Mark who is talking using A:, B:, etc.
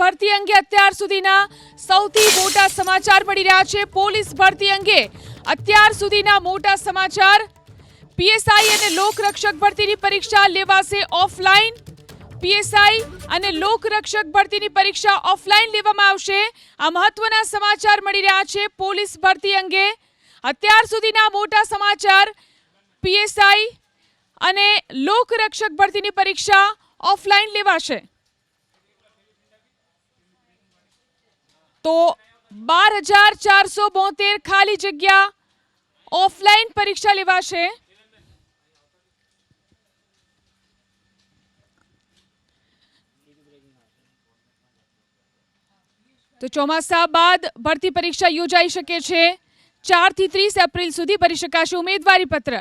A: ભરતી અંગે અત્યાર સુધીના સૌથી મોટા સમાચાર મળી રહ્યા છે. પોલીસ ભરતી અંગે અત્યાર સુધીના મોટા સમાચાર. પીએસઆઈ અને લોકરક્ષક ભરતીની પરીક્ષા લેવાશે ઓફલાઈન. પીએસઆઈ અને લોકરક્ષક ભરતીની પરીક્ષા ઓફલાઈન લેવામાં આવશે. આ મહત્વના સમાચાર મળી રહ્યા છે પોલીસ ભરતી અંગે. અત્યાર સુધીના મોટા સમાચાર. પીએસઆઈ અને લોકરક્ષક ભરતીની પરીક્ષા ઓફલાઈન લેવાશે. તો બાર હજાર ચારસો બોતેર ખાલી જગ્યા ઓફલાઈન પરીક્ષા લેવાશે તો ચોમાસા બાદ ભરતી પરીક્ષા યોજાઈ શકે છે ચારથી ત્રીસ એપ્રિલ સુધી ભરી શકાશે ઉમેદવારી પત્ર